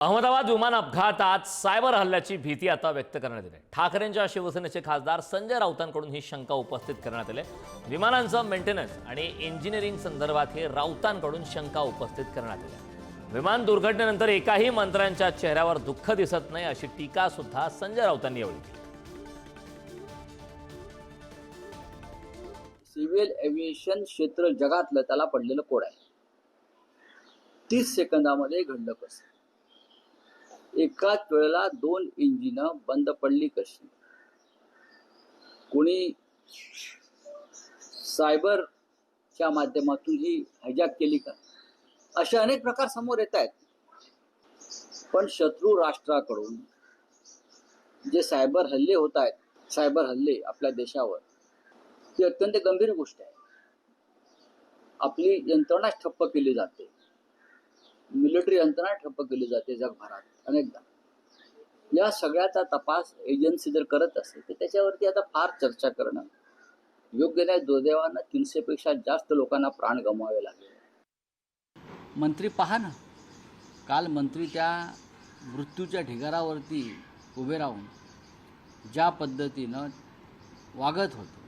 अहमदाबाद विमान अपघातात सायबर हल्ल्याची भीती आता व्यक्त करण्यात येते. ठाकरेंच्या शिवसेनेचे खासदार संजय राऊतांकडून ही शंका उपस्थित करण्यात आली. विमानांचं मेंटेनन्स आणि इंजिनिअरिंग संदर्भात हे राऊतांकडून शंका उपस्थित करण्यात आली. विमान दुर्घटनेनंतर एकाही मंत्र्यांच्या चेहऱ्यावर दुःख दिसत नाही अशी टीका सुद्धा संजय राऊतांनी यावेळी केली. सिव्हिल एव्हिएशन क्षेत्र जगातलं त्याला पडलेलं कोड आहे. तीस सेकंदामध्ये घडलं कसं? एकाच वेळेला दोन इंजिन बंद पडली कशी? कोणी सायबरच्या माध्यमातून ही हायजॅक केली का? असे अनेक प्रकार समोर येत आहेत. पण शत्रू राष्ट्राकडून जे सायबर हल्ले होत आहेत सायबर हल्ले आपल्या देशावर ती अत्यंत गंभीर गोष्ट आहे. आपली यंत्रणा ठप्प केली जाते. मिलिटरी यंत्रणा ठप्प केली जाते जगभरात अनेकदा. या सगळ्याचा तपास एजन्सी जर करत असेल तर त्याच्यावरती आता फार चर्चा करणं योग्य नाही. दुर्दैवानं तीनशेपेक्षा जास्त लोकांना प्राण गमवावे लागले. मंत्री पहा ना. काल मंत्री त्या मृत्यूच्या ढिगारावरती उभे राहून ज्या पद्धतीनं वागत होते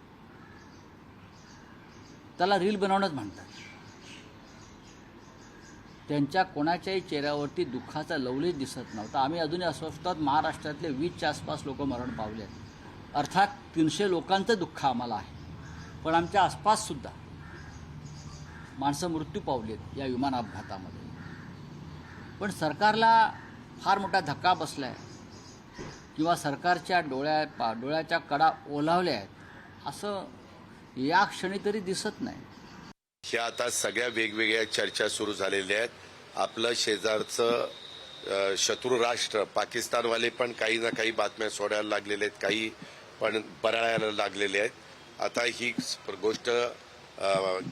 त्याला रील बनवणंच म्हणतात. त्यांच्या कोणाच्याही चेहऱ्यावरती दुःखाचा लवलेच दिसत नव्हता. आम्ही अजूनही अस्वस्थ आहोत. महाराष्ट्रातले वीसच्या आसपास लोक मरण पावले आहेत. अर्थात तीनशे लोकांचं दुःख आम्हाला आहे. पण आमच्या आसपाससुद्धा माणसं मृत्यू पावलेत या विमान अपघातामध्ये पण सरकारला फार मोठा धक्का बसला आहे किंवा सरकारच्या डोळ्या पा डोळ्याच्या कडा ओलावल्या आहेत. असं या क्षणी तरी दिसत नाही. ह्या आता सगळ्या वेगवेगळ्या चर्चा सुरू झालेल्या आहेत. आपलं शेजारचं शत्रू राष्ट्र पाकिस्तानवाले पण काही ना काही बातम्या सोडायला लागलेल्या आहेत काही पण बराळायला लागलेले आहेत. आता ही गोष्ट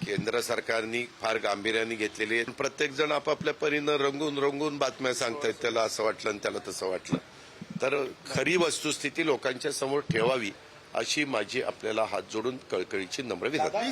केंद्र सरकारनी फार गांभीर्याने घेतलेली आहे. प्रत्येक जण आपापल्या परीनं रंगून रंगून बातम्या सांगतायत त्याला असं वाटलं आणि त्याला तसं वाटलं. तर खरी वस्तुस्थिती लोकांच्या समोर ठेवावी. अशी माझी आपल्याला हात जोडून कळकळीची नम्र विनंती.